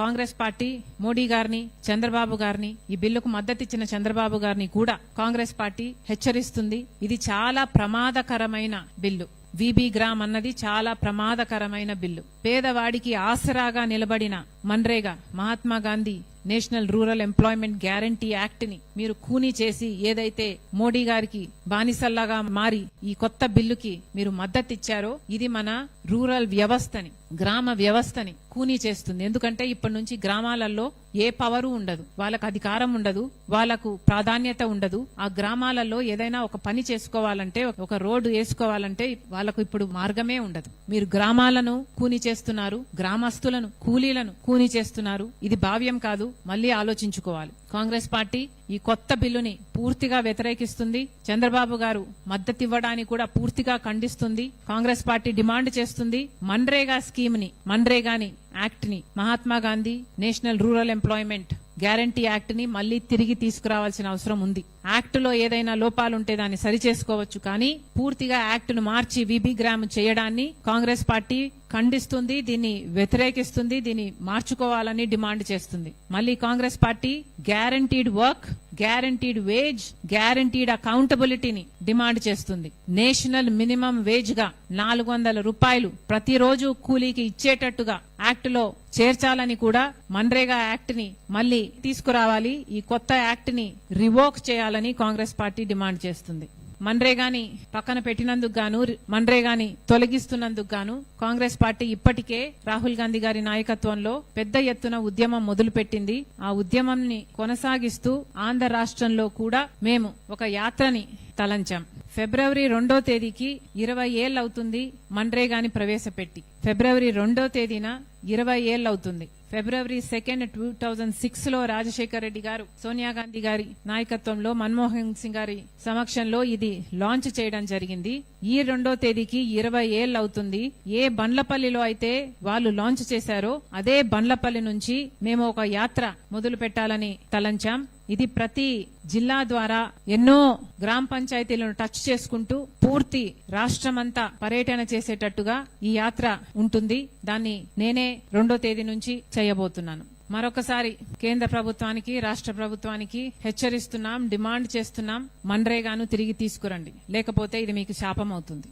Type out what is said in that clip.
Congress party Modi గారిని చంద్రబాబు గారిని ఈ బిల్లుకు మద్దతిచ్చిన చంద్రబాబు గారిని కూడా కాంగ్రెస్ పార్టీ హెచ్చరిస్తుంది. ఇది చాలా ప్రమాదకరమైన బిల్లు. విబి గ్రామ్ అన్నది చాలా ప్రమాదకరమైన బిల్లు. పేదవాడికి ఆసరాగా నిలబడిన MNREGA Mahatma Gandhi national rural employment guarantee యాక్ట్ని మీరు కూనీ చేసి ఏదైతే మోడీ గారికి బానిసల్లాగా మారి ఈ కొత్త బిల్లుకి మీరు మద్దతిచ్చారో ఇది మన రూరల్ వ్యవస్థని గ్రామ వ్యవస్థని కూనీ చేస్తుంది. ఎందుకంటే ఇప్పటి నుంచి గ్రామాలలో ఏ పవరు ఉండదు వాళ్ళకు అధికారం ఉండదు వాళ్ళకు ప్రాధాన్యత ఉండదు. ఆ గ్రామాలలో ఏదైనా ఒక పని చేసుకోవాలంటే ఒక రోడ్డు వేసుకోవాలంటే వాళ్ళకు ఇప్పుడు మార్గమే ఉండదు. మీరు గ్రామాలను కూనీ చేస్తున్నారు గ్రామస్తులను కూలీలను కూని చేస్తున్నారు. ఇది భావ్యం కాదు మళ్ళీ ఆలోచించుకోవాలి. కాంగ్రెస్ పార్టీ ఈ కొత్త బిల్లుని పూర్తిగా వ్యతిరేకిస్తుంది. చంద్రబాబు గారు మద్దతివ్వడానికి కూడా పూర్తిగా ఖండిస్తుంది. కాంగ్రెస్ పార్టీ డిమాండ్ చేస్తుంది. మన్రేగా స్కీమ్ని మన్రేగాని యాక్ట్ని Mahatma Gandhi national rural employment guarantee యాక్ట్ని మళ్ళీ తిరిగి తీసుకురావాల్సిన అవసరం ఉంది. యాక్ట్లో ఏదైనా లోపాలుంటే దాన్ని సరిచేసుకోవచ్చు కానీ పూర్తిగా యాక్ట్ను మార్చి విబి గ్రామ్ చేయడాన్ని కాంగ్రెస్ పార్టీ ఖండిస్తుంది దీన్ని వ్యతిరేకిస్తుంది దీన్ని మార్చుకోవాలని డిమాండ్ చేస్తుంది. మళ్ళీ Congress party guaranteed work guaranteed wage guaranteed అకౌంటబిలిటీని demand చేస్తుంది. నేషనల్ మినిమం వేజ్గా నాలుగు వందల రూపాయలు ప్రతిరోజు కూలీకి ఇచ్చేటట్టుగా యాక్ట్లో చేర్చాలని కూడా మన్రేగా యాక్ట్ని మళ్ళీ తీసుకురావాలి. ఈ కొత్త యాక్ట్ని రివోక్ చేయాలని కాంగ్రెస్ పార్టీ డిమాండ్ చేస్తుంది. మన్రేగాని పక్కన పెట్టినందుకు గాను మన్రేగాని తొలగిస్తున్నందుకు గాను కాంగ్రెస్ పార్టీ ఇప్పటికే రాహుల్ గాంధీ గారి నాయకత్వంలో పెద్ద ఎత్తున ఉద్యమం మొదలుపెట్టింది. ఆ ఉద్యమంని కొనసాగిస్తూ ఆంధ్ర రాష్ట్రంలో కూడా మేము ఒక యాత్రని తలంచాం. ఫిబ్రవరి రెండో తేదీకి ఇరవై ఏళ్ళవుతుంది మన్రేగాని ప్రవేశపెట్టి. ఫిబ్రవరి రెండో తేదీన ఇరవై ఏళ్ళవుతుంది. ఫిబ్రవరి సెకండ్ టూ థౌజండ్ సిక్స్లో రాజశేఖర్ రెడ్డి గారు సోనియా గాంధీ గారి నాయకత్వంలో మన్మోహన్ సింగ్ గారి సమక్షంలో ఇది లాంచ్ చేయడం జరిగింది. ఈ రెండో తేదీకి ఇరవై ఏళ్ళు అవుతుంది ఏ బండ్లపల్లిలో అయితే వాళ్ళు లాంచ్ చేశారో అదే బండ్లపల్లి నుంచి మేము ఒక యాత్ర మొదలు పెట్టాలని తలంచాం. ఇది ప్రతి జిల్లా ద్వారా ఎన్నో గ్రామ పంచాయతీలను టచ్ చేసుకుంటూ పూర్తి రాష్ట్రమంతా పర్యటన చేసేటట్టుగా ఈ యాత్ర ఉంటుంది. దాన్ని నేనే రెండో తేదీ నుంచి చేయబోతున్నాను. మరొకసారి కేంద్ర ప్రభుత్వానికి రాష్ట్ర ప్రభుత్వానికి హెచ్చరిస్తున్నాం డిమాండ్ చేస్తున్నాం. మన్రేగాను తిరిగి తీసుకురండి. లేకపోతే ఇది మీకు శాపం అవుతుంది